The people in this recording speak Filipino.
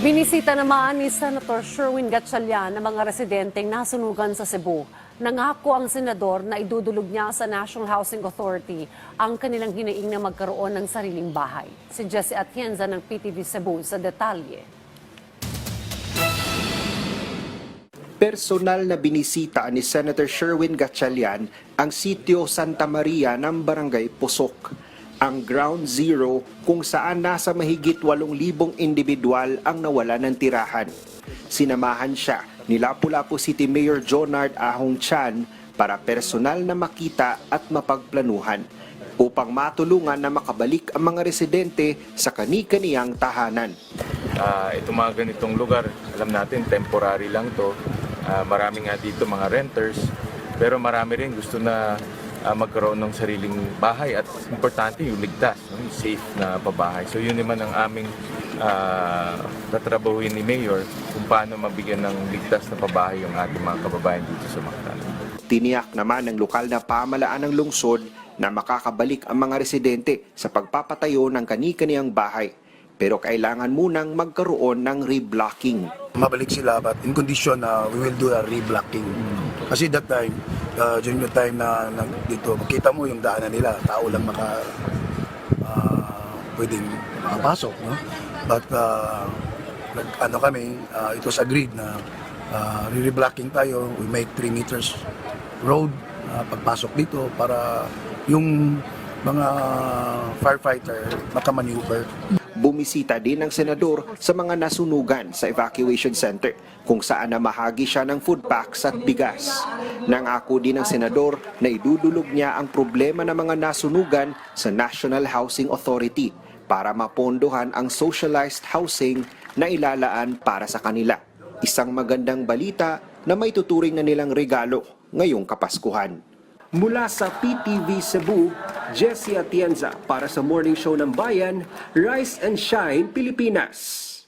Binisita naman ni Senator Sherwin Gatchalian ang mga residenteng nasunugan sa Cebu. Nangako ang senador na idudulog niya sa National Housing Authority ang kanilang hinaing na magkaroon ng sariling bahay. Si Jesse Atienza ng PTV Cebu sa detalye. Personal na binisita ni Senator Sherwin Gatchalian ang sitio Santa Maria ng Barangay Pusok, ang ground zero kung saan nasa mahigit 8,000 individual ang nawala ng tirahan. Sinamahan siya ni Lapu-Lapu City Mayor Jonard Ahong Chan para personal na makita at mapagplanuhan upang matulungan na makabalik ang mga residente sa kani-kaniyang tahanan. Ah, itong mga ganitong lugar, alam natin temporary lang to. Ah, marami nga dito mga renters, pero marami rin gusto na ah, magkaroon ng sariling bahay at importante yung ligtas, yung safe na pabahay. So yun naman ang aming uh, tatrabahuin ni Mayor kung paano mabigyan ng ligtas na pabahay yung ating mga kababayan dito sa Mactan. Tiniyak naman ng lokal na pamalaan ng lungsod na makakabalik ang mga residente sa pagpapatayo ng kani-kaniyang bahay. Pero kailangan munang magkaroon ng reblocking. mabalik sila but in condition na we will do a reblocking. Kasi that time, uh, during the time na, na dito, makita mo yung daanan nila, tao lang maka uh, pwedeng makapasok, no? But uh, nag, ano kami, uh, it was agreed na uh, re-reblocking tayo, we make 3 meters road uh, pagpasok dito para yung mga firefighter makamaneuver Bumisita din ng senador sa mga nasunugan sa evacuation center kung saan namahagi siya ng food packs at bigas. Nangako din ng senador na idudulog niya ang problema ng mga nasunugan sa National Housing Authority para mapondohan ang socialized housing na ilalaan para sa kanila. Isang magandang balita na may tuturing na nilang regalo ngayong Kapaskuhan. Mula sa PTV Cebu, Jesse Atienza para sa Morning Show ng Bayan, Rise and Shine, Pilipinas.